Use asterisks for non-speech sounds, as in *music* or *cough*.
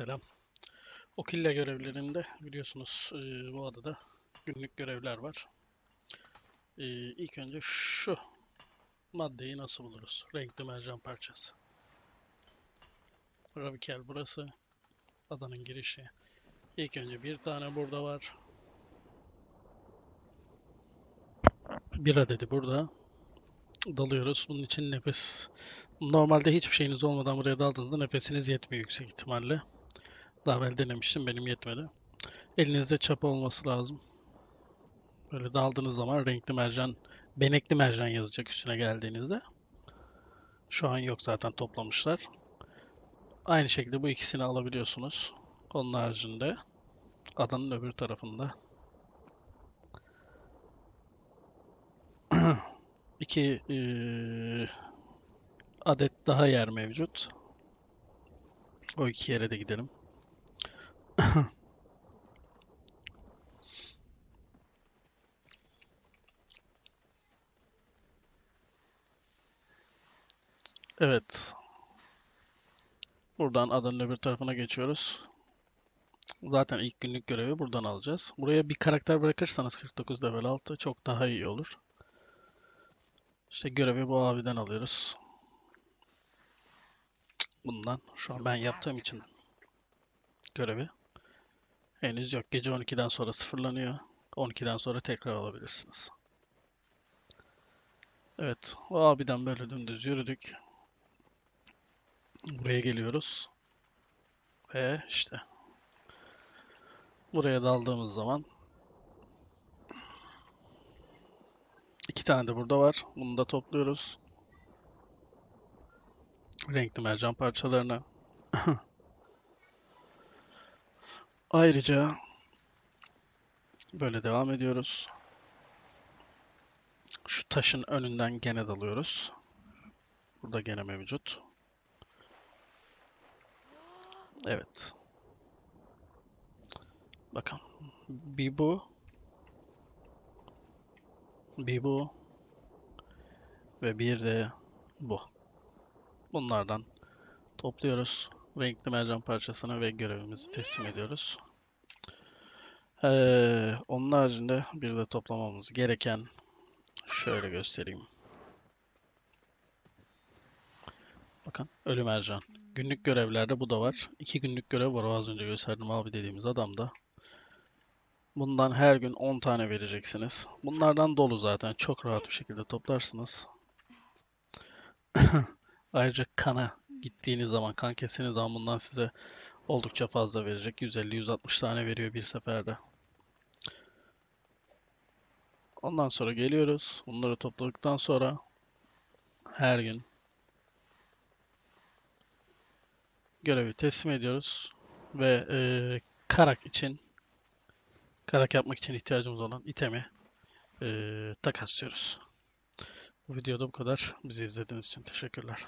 Selam. Okilla görevlerinde biliyorsunuz e, bu adada günlük görevler var. E, ilk önce şu maddeyi nasıl buluruz? Renkli mercan parçası. Ravikel burası. Adanın girişi. İlk önce bir tane burada var. Bir adedi burada. Dalıyoruz. Bunun için nefes... Normalde hiçbir şeyiniz olmadan buraya daldığınızda nefesiniz yetmiyor yüksek ihtimalle. Daha evvel denemiştim. Benim yetmedi. Elinizde çapa olması lazım. Böyle daldığınız zaman renkli mercan, benekli mercan yazacak üstüne geldiğinizde. Şu an yok zaten toplamışlar. Aynı şekilde bu ikisini alabiliyorsunuz. Onun haricinde adanın öbür tarafında *clears throat* iki eee, adet daha yer mevcut. O iki yere de gidelim. Evet. Buradan adanın öbür tarafına geçiyoruz. Zaten ilk günlük görevi buradan alacağız. Buraya bir karakter bırakırsanız 49 level 6 çok daha iyi olur. İşte görevi bu abiden alıyoruz. Bundan. Şu an ben yaptığım için görevi. Henüz yok. Gece 12'den sonra sıfırlanıyor. 12'den sonra tekrar alabilirsiniz. Evet. O abiden böyle dümdüz yürüdük. Buraya geliyoruz. Ve işte buraya daldığımız zaman iki tane de burada var. Bunu da topluyoruz. Renkli mercan parçalarını. *laughs* Ayrıca böyle devam ediyoruz. Şu taşın önünden gene dalıyoruz. Burada gene mevcut. Evet. Bakın. Bir bu. Bir bu. Ve bir de bu. Bunlardan topluyoruz. Renkli mercan parçasını ve görevimizi teslim ediyoruz. Ee, onun haricinde bir de toplamamız gereken şöyle göstereyim. Bakın ölü mercan. Günlük görevlerde bu da var. İki günlük görev var. Az önce gösterdim abi dediğimiz adamda. Bundan her gün 10 tane vereceksiniz. Bunlardan dolu zaten. Çok rahat bir şekilde toplarsınız. *coughs* Ayrıca kana gittiğiniz zaman, kan kestiğiniz zaman bundan size oldukça fazla verecek. 150-160 tane veriyor bir seferde. Ondan sonra geliyoruz. Bunları topladıktan sonra her gün görevi teslim ediyoruz ve eee, karak için karak yapmak için ihtiyacımız olan itemi eee, takaslıyoruz. Bu videoda bu kadar. Bizi izlediğiniz için teşekkürler.